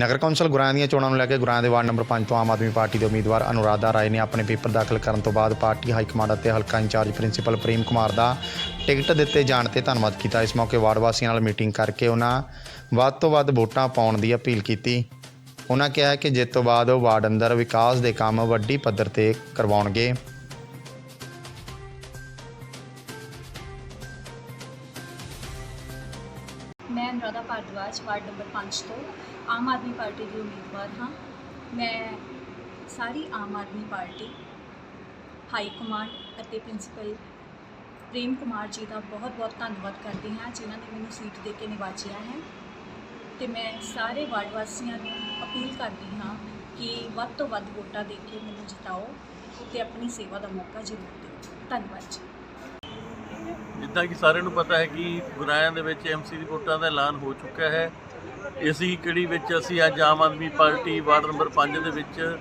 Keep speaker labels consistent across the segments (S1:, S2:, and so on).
S1: ਨਗਰ council ਗੁਰਾਂ ਦੀਆਂ ਚੋਣਾਂ ਨੂੰ ਲੈ ਕੇ ਗੁਰਾਂ ਦੇ ਵਾਰਡ ਨੰਬਰ 5 ਤੋਂ ਆਮ ਆਦਮੀ ਪਾਰਟੀ ਦੇ ਉਮੀਦਵਾਰ ਅਨੁਰਾਧਾ ਰਾਏ ਨੇ ਆਪਣੇ ਪੇਪਰ ਦਾਖਲ ਕਰਨ ਤੋਂ ਬਾਅਦ ਪਾਰਟੀ ਹਾਈ ਕਮਾਂਡ ਅਤੇ ਹਲਕਾ in charge principal Prem Kumar the ticket ਦਿੱਤੇ ਜਾਣ ਤੇ ਧੰਨਵਾਦ ਕੀਤਾ। ਇਸ ਮੌਕੇ ਵਾਰਡ ਵਾਸੀਆਂ ਨਾਲ ਮੀਟਿੰਗ ਕਰਕੇ ਉਹਨਾਂ ਵੱਧ ਤੋਂ ਵੱਧ ਵੋਟਾਂ ਪਾਉਣ ਦੀ ਅਪੀਲ ਕੀਤੀ। ਉਹਨਾਂ ਕਿਹਾ ਕਿ ਜਿੱਤ ਤੋਂ ਬਾਅਦ ਉਹ ਵਾਰਡ ਅੰਦਰ ਵਿਕਾਸ ਦੇ ਕੰਮ ਵੱਡੀ ਪੱਧਰ ਤੇ ਕਰਵਾਉਣਗੇ।
S2: ਮੈਂ ਅਨੁਰਾਧਾ ਭਾਰਦਵਾਜ, ਵਾਰਡ ਨੰਬਰ 5 ਤੋਂ ਆਮ ਆਦਮੀ ਪਾਰਟੀ ਦੀ ਉਮੀਦਵਾਰ ਹਾਂ। ਮੈਂ ਸਾਰੀ Aam Aadmi party, high command ਅਤੇ ਪ੍ਰਿੰਸੀਪਲ ਪ੍ਰੇਮ ਕੁਮਾਰ ਜੀ ਦਾ ਬਹੁਤ-ਬਹੁਤ ਧੰਨਵਾਦ ਕਰਦੀ ਹਾਂ, ਜਿਨ੍ਹਾਂ ਨੇ ਮੈਨੂੰ ਸੀਟ ਦੇ ਕੇ ਨਿਵਾਜਿਆ ਹੈ। ਤੇ ਮੈਂ ਸਾਰੇ ਵਾਰਡ ਵਾਸੀਆਂ ਨੂੰ ਅਪੀਲ ਕਰਦੀ ਹਾਂ ਕਿ ਵੱਧ ਤੋਂ ਵੱਧ ਵੋਟਾਂ ਦੇ ਕੇ ਮੈਨੂੰ ਜਿਤਾਓ ਤੇ ਆਪਣੀ ਸੇਵਾ ਦਾ ਮੌਕਾ ਜ਼ਰੂਰ ਦਿਓ। ਧੰਨਵਾਦ ਜੀ।
S3: ਜਿੱਦਾਂ ਕਿ ਸਾਰਿਆਂ ਨੂੰ ਪਤਾ ਹੈ ਕਿ ਗੁਰਾਇਆਂ ਦੇ ਵਿੱਚ ਐਮਸੀ ਦੀ ਵੋਟਾਂ ਦਾ ਐਲਾਨ ਹੋ ਚੁੱਕਾ ਹੈ। ਇਸੀ ਕੜੀ ਵਿੱਚ ਅਸੀਂ ਅੱਜ Aam Aadmi party ward number 5 ਦੇ ਵਿੱਚ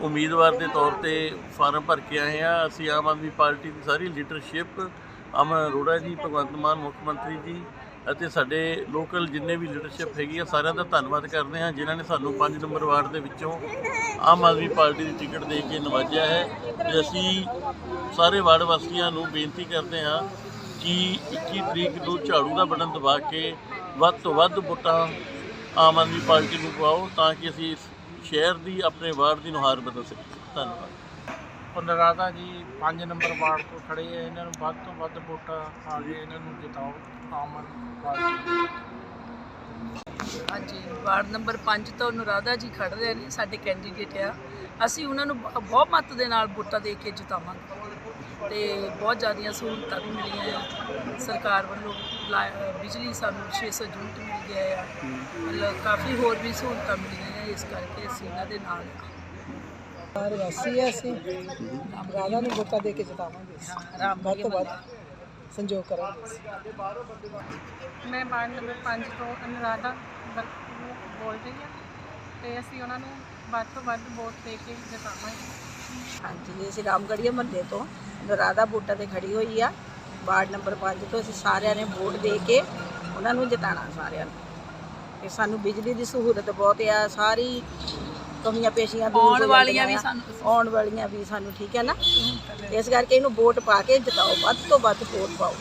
S3: ਉਮੀਦਵਾਰ ਦੇ ਤੌਰ ਤੇ ਫਾਰਮ ਭਰ ਕੇ ਆਏ ਹਾਂ। ਅਸੀਂ ਆਮ ਆਦਮੀ ਪਾਰਟੀ ਦੀ ਸਾਰੀ ਲੀਡਰਸ਼ਿਪ ਅਮਨ ਅਰੋੜਾ ਜੀ, ਭਗਵੰਤ ਮਾਨ, ਮੁੱਖ ਮੰਤਰੀ ਜੀ ਅਤੇ ਸਾਡੇ ਲੋਕਲ ਜਿੰਨੇ ਵੀ ਲੀਡਰਸ਼ਿਪ ਹੈਗੀ ਆ, ਸਾਰਿਆਂ ਦਾ ਧੰਨਵਾਦ ਕਰਦੇ ਹਾਂ, ਜਿਨ੍ਹਾਂ ਨੇ ਸਾਨੂੰ 5 ਨੰਬਰ ਵਾਰਡ ਦੇ ਵਿੱਚੋਂ ਆਮ ਆਦਮੀ ਪਾਰਟੀ ਦੀ ਟਿਕਟ ਦੇ ਕੇ ਨਵਾਜਿਆ ਹੈ। ਤੇ ਅਸੀਂ ਸਾਰੇ ਵਾਰਡ ਵਾਸੀਆਂ ਨੂੰ ਬੇਨਤੀ ਕਰਦੇ ਹਾਂ ਕਿ 21 ਤਰੀਕ ਨੂੰ ਝਾੜੂ ਦਾ ਬਟਨ ਦਬਾ ਕੇ ਵੱਧ ਤੋਂ ਵੱਧ ਵੋਟਾਂ ਆਮ ਆਦਮੀ ਪਾਰਟੀ ਨੂੰ ਪਾਓ ਤਾਂ ਕਿ ਅਸੀਂ ਇਸ ਸ਼ਹਿਰ ਦੀ, ਆਪਣੇ ਵਾਰਡ ਦੀ ਨੁਹਾਰ ਬਦਲ ਸਕੀਏ। ਧੰਨਵਾਦ।
S4: ਪੁਨਰਾਦਾ ਜੀ 5 ਨੰਬਰ ਵਾਰਡ ਤੋਂ ਖੜੇ ਆ ਇਹਨਾਂ ਨੂੰ ਵੱਧ ਤੋਂ ਵੱਧ ਵੋਟਾਂ ਪਾ ਕੇ ਇਹਨਾਂ ਨੂੰ ਜਿਤਾਓ ਆਮ ਆਦਮੀ ਪਾਰਟੀ।
S5: ਹਾਂਜੀ ਵਾਰਡ ਨੰਬਰ 5 ਤੋਂ ਅਨੁਰਾਧਾ ਜੀ ਖੜ ਰਹੇ ਨੇ ਸਾਡੇ ਕੈਂਡੀਡੇਟ ਆ। ਅਸੀਂ ਉਹਨਾਂ ਨੂੰ ਬਹੁਤ ਮਤ ਦੇ ਨਾਲ ਵੋਟਾਂ ਦੇ ਕੇ ਜਿਤਾਵਾਂਗੇ। ਤੇ ਬਹੁਤ ਜ਼ਿਆਦੀਆਂ ਸਹੂਲਤਾਂ ਵੀ ਮਿਲੀਆਂ ਆ। ਸਰਕਾਰ ਵੱਲੋਂ ਬਿਜਲੀ ਸਾਨੂੰ 600 ਯੂਨਿਟ ਮਿਲ ਗਿਆ ਆ। ਮਤਲਬ ਕਾਫੀ ਹੋਰ ਵੀ ਸਹੂਲਤਾਂ ਮਿਲੀਆਂ ਆ ਇਸ ਕਰਕੇ ਅਸੀਂ ਇਹਨਾਂ ਦੇ ਨਾਲ ਆ।
S6: ਸਾਰੇ ਵਾਸੀ ਆ ਅਸੀਂ। ਰਾਧਾ ਨੂੰ ਵੋਟਾਂ ਦੇ ਕੇ ਜਿਤਾਵਾਂਗੇ।
S5: ਆਰਾਮ
S6: ਵੱਧ ਤੋਂ ਵੱਧ ਸੰਜੋਗ ਕਰਾਂਗੇ।
S7: ਮੈਂ ਵਾਰਡ ਨੰਬਰ 5 ਤੋਂ ਅਨੁਰਾਧਾ ਬੋਲ ਰਹੀ ਹਾਂ ਤੇ ਅਸੀਂ ਉਹਨਾਂ ਨੂੰ ਵੱਧ ਤੋਂ ਵੱਧ ਵੋਟ ਦੇ ਕੇ ਜਿਤਾਵਾਂਗੇ।
S8: ਹਾਂਜੀ ਅਸੀਂ ਰਾਮਗੜੀਆ ਮਹੱਲੇ ਤੋਂ ਨਰਾਦਾ ਬੂਟਾ ਤੇ ਖੜੀ ਹੋਈ ਆ। ਵਾਰਡ ਨੰਬਰ 5 ਤੋਂ ਅਸੀਂ ਸਾਰਿਆਂ ਨੇ ਵੋਟ ਦੇ ਕੇ ਉਹਨਾਂ ਨੂੰ ਜਿਤਾਣਾ ਸਾਰਿਆਂ ਨੂੰ। ਤੇ ਸਾਨੂੰ ਬਿਜਲੀ ਦੀ ਸਹੂਲਤ ਬਹੁਤ ਆ ਸਾਰੀ ਕਮੀਆਂ ਪੇਸ਼ੀਆਂ ਦੂਰ
S5: ਆਉਣ
S8: ਹੋ
S5: ਵਾਲੀਆਂ ਵੀ
S8: ਜਾਂਦੀਆਂ।
S5: ਸਾਨੂੰ
S8: ਆਉਣ ਵਾਲੀਆਂ ਵੀ ਸਾਨੂੰ ਠੀਕ ਹੈ ਨਾ ਇਸ ਕਰਕੇ ਇਹਨੂੰ ਵੋਟ ਪਾ ਕੇ ਜਿਤਾਓ ਵੱਧ ਤੋਂ ਵੱਧ ਵੋਟ ਪਾਓ